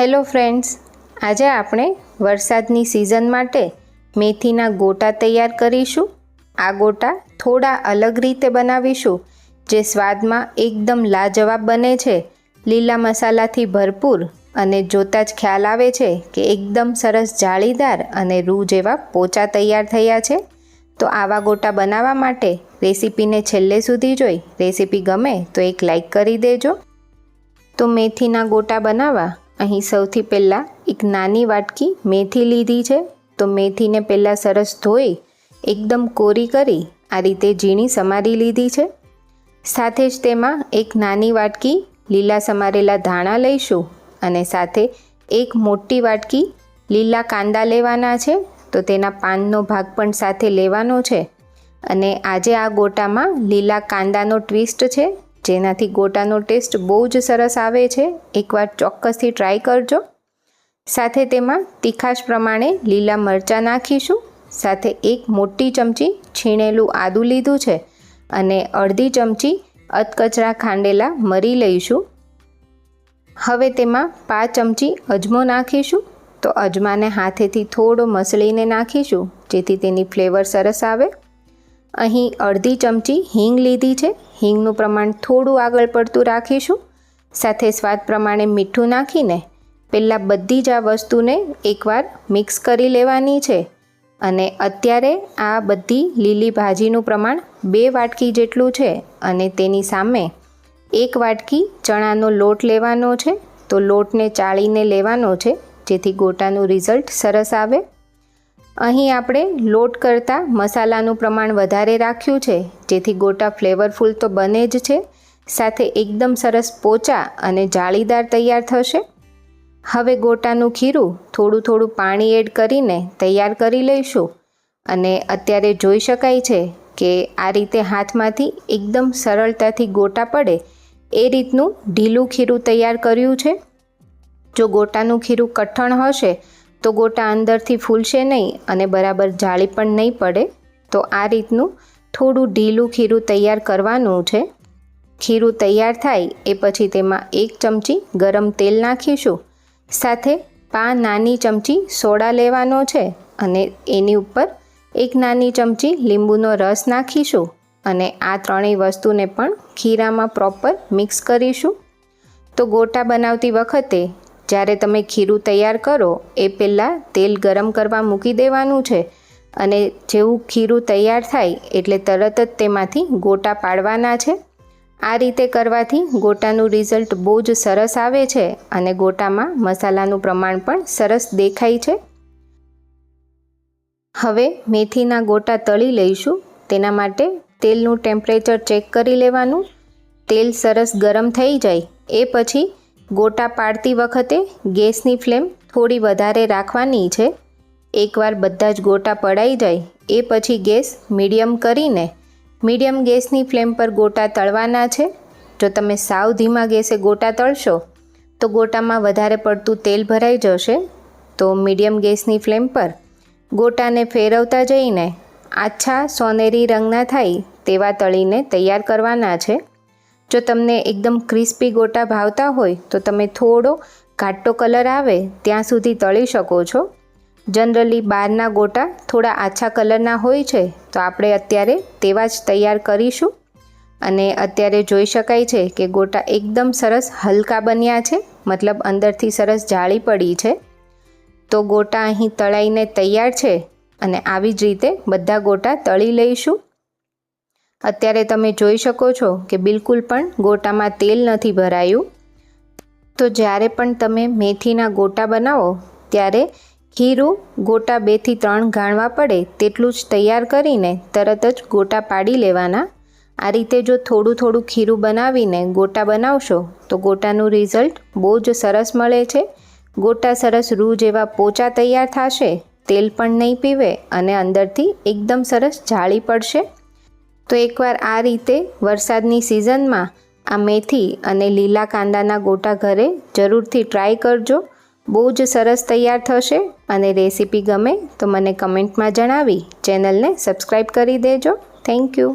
Hello friends, આજે આપણે વરસાદની સિઝન માટે મેથીના ગોટા તૈયાર કરીશું. આ ગોટા થોડા અલગ રીતે બનાવીશું, જે સ્વાદમાં એકદમ લાજવાબ બને છે. લીલા મસાલાથી ભરપૂર અને જોતાં જ ખ્યાલ આવે છે કે એકદમ સરસ જાળીદાર અને રૂ જેવા પોચા તૈયાર થયા છે. તો આવા ગોટા બનાવવા માટે રેસીપીને છેલ્લે સુધી જોઈ. રેસીપી ગમે તો એક લાઈક કરી દેજો. તો મેથીના ગોટા બનાવવા અહીં સૌથી પહેલાં એક નાની વાટકી મેથી લીધી છે. તો મેથીને પહેલાં સરસ ધોઈ, એકદમ કોરી કરી, આ રીતે ઝીણી સમારી લીધી છે. સાથે જ તેમાં એક નાની વાટકી લીલા સમારેલા ધાણા લઈશું અને સાથે એક મોટી વાટકી લીલા કાંદા લેવાના છે. તો તેના પાનનો ભાગ પણ સાથે લેવાનો છે. અને આજે આ ગોટામાં લીલા કાંદાનો ટ્વિસ્ટ છે. જેનાથી ગોટાનો ટેસ્ટ બહુ જ સરસ આવે છે. એકવાર ચોક્કસથી ટ્રાય કરજો. સાથે તેમાં તીખાશ પ્રમાણે લીલા મરચાં નાખીશું. સાથે એક મોટી ચમચી છીણેલું આદું લીધું છે અને અડધી ચમચી અધકચરા ખાંડેલા મરી લઈશું. હવે તેમાં પાંચ ચમચી અજમો નાખીશું. તો અજમાને હાથેથી થોડો મસળીને નાખીશું, જેથી તેની ફ્લેવર સરસ આવે. અહીં અડધી ચમચી હિંગ લીધી છે. હિંગનું પ્રમાણ થોડું આગળ પડતું રાખીશું. સાથે સ્વાદ પ્રમાણે મીઠું નાખીને પહેલાં બધી જ આ વસ્તુને એકવાર મિક્સ કરી લેવાની છે. અને અત્યારે આ બધી લીલી ભાજીનું પ્રમાણ બે વાટકી જેટલું છે અને તેની સામે એક વાટકી ચણાનો લોટ લેવાનો છે. તો લોટને ચાળીને લેવાનો છે, જેથી ગોટાનું રિઝલ્ટ સરસ આવે. અહીં આપણે લોટ કરતાં મસાલાનું પ્રમાણ વધારે રાખ્યું છે. જેથી ગોટા ફ્લેવરફુલ તો બને જ છે. સાથે એકદમ સરસ પોચા અને જાળીદાર તૈયાર થશે. હવે ગોટાનું ખીરું થોડું થોડું પાણી એડ કરીને તૈયાર કરી લઈશું. અને અત્યારે જોઈ શકાય છે કે આ રીતે હાથમાંથી એકદમ સરળતાથી ગોટા પડે એ રીતનું ઢીલું ખીરું તૈયાર કર્યું છે. જો ગોટાનું ખીરું કઠણ હશે તો ગોટા અંદરથી ફૂલશે નહીં અને બરાબર જાળી પણ નહીં પડે. તો આ રીતનું થોડું ઢીલું ખીરું તૈયાર કરવાનું છે. ખીરું તૈયાર થાય એ પછી તેમાં એક ચમચી ગરમ તેલ નાખીશું. સાથે પાંચ નાની ચમચી સોડા લેવાનો છે અને એની ઉપર એક નાની ચમચી લીંબુનો રસ નાખીશું અને આ ત્રણેય વસ્તુને પણ ખીરામાં પ્રોપર મિક્સ કરીશું. તો ગોટા બનાવતી વખતે જ્યારે તમે ખીરું તૈયાર કરો, એ પહેલાં તેલ ગરમ કરવા મૂકી દેવાનું છે અને જેવું ખીરું તૈયાર થાય એટલે તરત જ તેમાંથી ગોટા પાડવાના છે. આ રીતે કરવાથી ગોટાનું રિઝલ્ટ બહુ જ સરસ આવે છે અને ગોટામાં મસાલાનું પ્રમાણ પણ સરસ દેખાય છે. હવે મેથીના ગોટા તળી લઈશું. તેના માટે તેલનું ટેમ્પરેચર ચેક કરી લેવાનું. તેલ સરસ ગરમ થઈ જાય. એ પછી ગોટા પાડતી વખતે ગેસની ફ્લેમ થોડી વધારે રાખવાની છે. એકવાર બધા જ ગોટા પડાઈ જાય, એ પછી ગેસ મીડિયમ કરીને, મીડિયમ ગેસની ફ્લેમ પર ગોટા તળવાના છે. જો તમે સાવ ધીમા ગેસે ગોટા તળશો, તો ગોટામાં વધારે પડતું તેલ ભરાઈ જશે. તો મીડિયમ ગેસની ફ્લેમ પર ગોટાને ફેરવતા જઈને, આછા સોનેરી રંગના થાય તેવા તળીને તૈયાર કરવાના છે. જો તમને એકદમ ક્રિસ્પી ગોટા ભાવતા હોય, તો તમે થોડો ઘાટો કલર આવે ત્યાં સુધી તળી શકો છો. જનરલી બહારના ગોટા થોડા આછા કલરના હોય છે, તો આપણે અત્યારે તેવા જ તૈયાર કરીશું. અને અત્યારે જોઈ શકાય છે કે ગોટા એકદમ સરસ હલકા બન્યા છે, મતલબ અંદરથી સરસ જાળી પડી છે. તો ગોટા અહીં તળાઈને તૈયાર છે, અને આવી જ રીતે બધા ગોટા તળી લઈશું. અત્યારે તમે જોઈ શકો છો કે બિલકુલ પણ ગોટામાં તેલ નથી ભરાયું. તો જ્યારે પણ તમે મેથીના ગોટા બનાવો, ત્યારે ખીરું ગોટા બેથી ત્રણ ગાણવા પડે તેટલું જ તૈયાર કરીને તરત જ ગોટા પાડી લેવાના. આ રીતે જો થોડું થોડું ખીરું બનાવીને ગોટા બનાવશો, તો ગોટાનું રિઝલ્ટ બહુ જ સરસ મળે છે. ગોટા સરસ રૂ જેવા પોચા તૈયાર થશે, તેલ પણ નહીં પીવે અને અંદરથી એકદમ સરસ જાળી પડશે. તો એકવાર આ રીતે વરસાદની સિઝનમાં આ મેથી અને લીલા કાંદાના ગોટા ઘરે જરૂરથી ટ્રાય કરજો. બહુ જ સરસ તૈયાર થશે અને રેસીપી ગમે તો મને કમેન્ટમાં જણાવી. ચેનલને સબસ્ક્રાઈબ કરી દેજો. Thank you.